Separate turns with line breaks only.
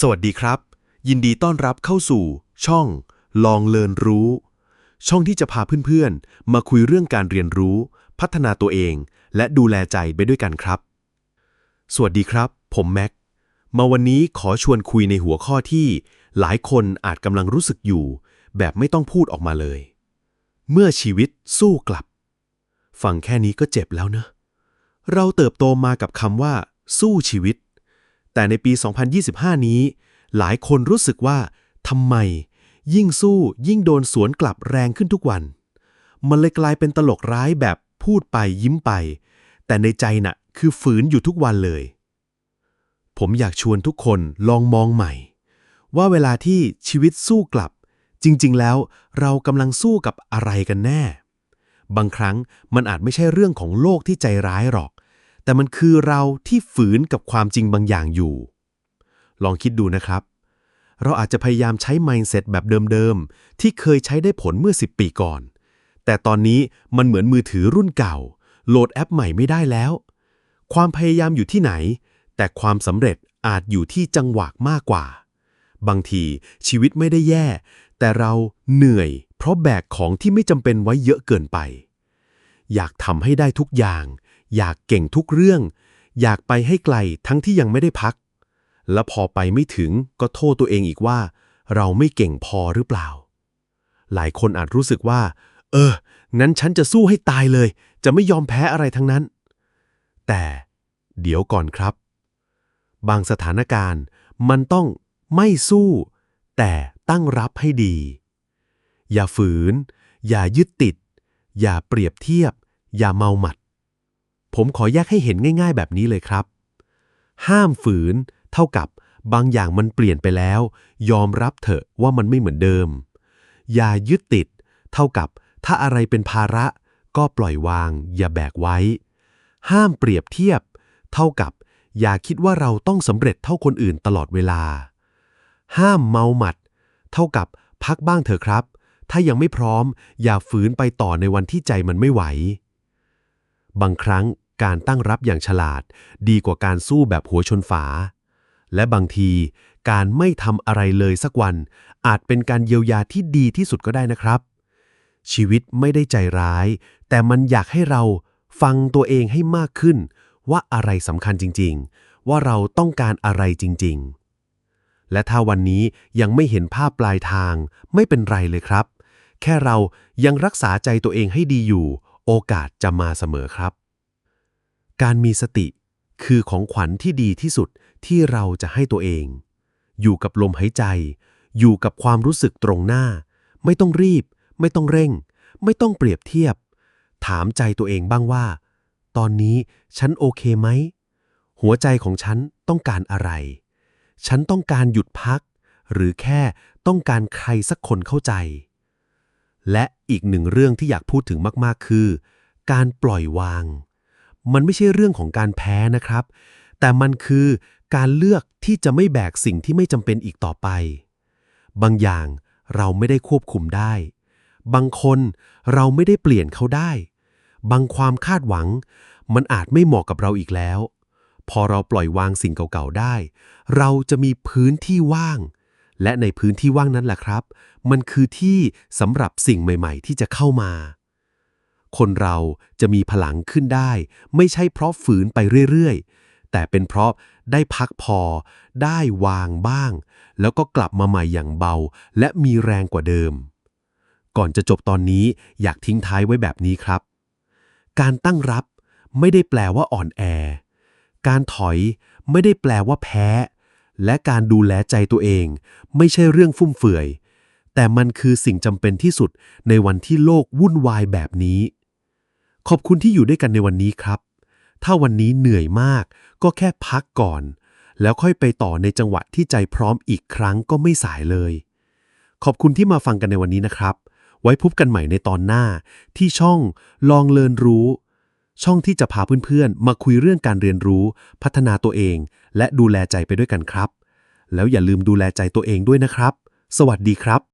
สวัสดีครับ ยินดีต้อนรับเข้าสู่ ช่อง ลองเรียนรู้ ช่องที่จะพาเพื่อนๆ มาคุยเรื่องการเรียนรู้ พัฒนาตัวเอง และดูแลใจไปด้วยกันครับ สวัสดีครับ ผมแม็กมาวันนี้ขอชวนคุยในหัวข้อที่ หลายคนอาจกำลังรู้สึกอยู่ แบบไม่ต้องพูดออกมาเลย เมื่อชีวิตสู้กลับ ฟังแค่นี้ก็เจ็บแล้วเนอะเราเติบโตมากับคำว่า สู้ชีวิต แต่ในปี 2025 นี้ หลายคนรู้สึกว่าทำไม ยิ่งสู้ยิ่งโดนสวนกลับแรงขึ้นทุกวัน มันเลยกลายเป็นตลกร้ายแบบพูดไปยิ้มไป แต่ในใจน่ะคือฝืนอยู่ทุกวันเลย ผมอยากชวนทุกคนลองมองใหม่ ว่าเวลาที่ชีวิตสู้กลับ จริง ๆ แล้วเรากำลังสู้กับอะไรกันแน่ บางครั้งมันอาจไม่ใช่เรื่องของโลกที่ใจร้ายหรอก แต่มันคือเราที่ฝืนกับความจริงบางอย่างอยู่ ลองคิดดูนะครับ เราอาจจะพยายามใช้ mindset แบบเดิมๆ ที่เคยใช้ได้ผลเมื่อ 10 ปีก่อน แต่ตอนนี้มันเหมือนมือถือรุ่นเก่า โหลดแอปใหม่ไม่ได้แล้ว ความพยายามอยู่ที่ไหน แต่ความสำเร็จอาจอยู่ที่จังหวะมากกว่า บางทีชีวิตไม่ได้แย่ แต่เราเหนื่อย เพราะแบกของที่ไม่จำเป็นไว้เยอะเกินไป อยากทำให้ได้ทุกอย่าง อยากเก่งทุกเรื่อง อยากไปให้ไกลทั้งที่ยังไม่ได้พัก และพอไปไม่ถึงก็โทษตัวเองอีกว่า เราไม่เก่งพอหรือเปล่า หลายคนอาจรู้สึกว่า เอองั้นฉันจะสู้ให้ตายเลย จะไม่ยอมแพ้อะไรทั้งนั้น แต่เดี๋ยวก่อนครับ บางสถานการณ์มันต้องไม่สู้ แต่ตั้งรับให้ดี อย่าฝืน อย่ายึดติด อย่าเปรียบเทียบ อย่าเมาหมัด ผมขอแยกให้เห็นง่าย ๆ แบบนี้เลยครับ ห้ามฝืน เท่ากับบางอย่างมันเปลี่ยนไปแล้ว ยอมรับเถอะว่ามันไม่เหมือนเดิม อย่ายึดติด เท่ากับถ้าอะไรเป็นภาระ ก็ปล่อยวาง อย่าแบกไว้ ห้ามเปรียบเทียบ เท่ากับ อย่าคิดว่าเราต้องสำเร็จเท่าคนอื่นตลอดเวลา ห้ามเมาหมัด เท่ากับพักบ้างเถอะครับ ถ้ายังไม่พร้อม อย่าฝืนไปต่อในวันที่ใจมันไม่ไหว บางครั้งการตั้งรับอย่างฉลาด ดีกว่าการสู้แบบหัวชนฝา และบางที การไม่ทำอะไรเลยสักวัน อาจเป็นการเยียวยาที่ดีที่สุดก็ได้นะครับ ชีวิตไม่ได้ใจร้าย แต่มันอยากให้เราฟังตัวเองให้มากขึ้น ว่าอะไรสำคัญจริง ๆ ว่าเราต้องการอะไรจริง ๆ และถ้าวันนี้ยังไม่เห็นภาพปลายทางไม่เป็นไรเลยครับ แค่เรายังรักษาใจตัวเองให้ดีอยู่ โอกาสจะมาเสมอครับ การมีสติคือของขวัญที่ดีที่สุดที่เราจะให้ตัวเอง อยู่กับลมหายใจ อยู่กับความรู้สึกตรงหน้า ไม่ต้องรีบ ไม่ต้องเร่ง ไม่ต้องเปรียบเทียบ ถามใจตัวเองบ้างว่า ตอนนี้ฉันโอเคไหม หัวใจของฉันต้องการอะไร ฉันต้องการหยุดพัก หรือแค่ต้องการใครสักคนเข้าใจ และอีกหนึ่งเรื่องที่อยากพูดถึงมากๆ คือ การปล่อยวาง มันไม่ใช่เรื่องของการแพ้นะครับ แต่มันคือการเลือกที่จะไม่แบกสิ่งที่ไม่จำเป็นอีกต่อไป บางอย่างเราไม่ได้ควบคุมได้ บางคนเราไม่ได้เปลี่ยนเขาได้ บางความคาดหวัง มันอาจไม่เหมาะกับเราอีกแล้ว พอเราปล่อยวางสิ่งเก่าๆได้ เราจะมีพื้นที่ว่าง และในพื้นที่ว่างนั้นแหละครับ มันคือที่สำหรับสิ่งใหม่ ๆ ที่จะเข้ามา คนเราจะมีพลังขึ้นได้ ไม่ใช่เพราะฝืนไปเรื่อยๆ แต่เป็นเพราะได้พักพอ ได้วางบ้าง แล้วก็กลับมาใหม่อย่างเบา และมีแรงกว่าเดิม ก่อนจะจบตอนนี้อยากทิ้งท้ายไว้แบบนี้ครับ การตั้งรับไม่ได้แปลว่าอ่อนแอ การถอยไม่ได้แปลว่าแพ้ และการดูแลใจตัวเอง ไม่ใช่เรื่องฟุ่มเฟือย แต่มันคือสิ่งจำเป็นที่สุดในวันที่โลกวุ่นวายแบบนี้ ขอบคุณที่อยู่ด้วยกันในวันนี้ครับ ถ้าวันนี้เหนื่อยมาก ก็แค่พักก่อน แล้วค่อยไปต่อในจังหวะที่ใจพร้อมอีกครั้งก็ไม่สายเลย ขอบคุณที่มาฟังกันในวันนี้นะครับ ไว้พบกันใหม่ในตอนหน้าที่ช่องลองเรียนรู้ ช่องที่จะพาเพื่อนๆ มาคุยเรื่องการเรียนรู้ พัฒนาตัวเอง และดูแลใจไปด้วยกันครับ แล้วอย่าลืมดูแลใจตัวเองด้วยนะครับ สวัสดีครับ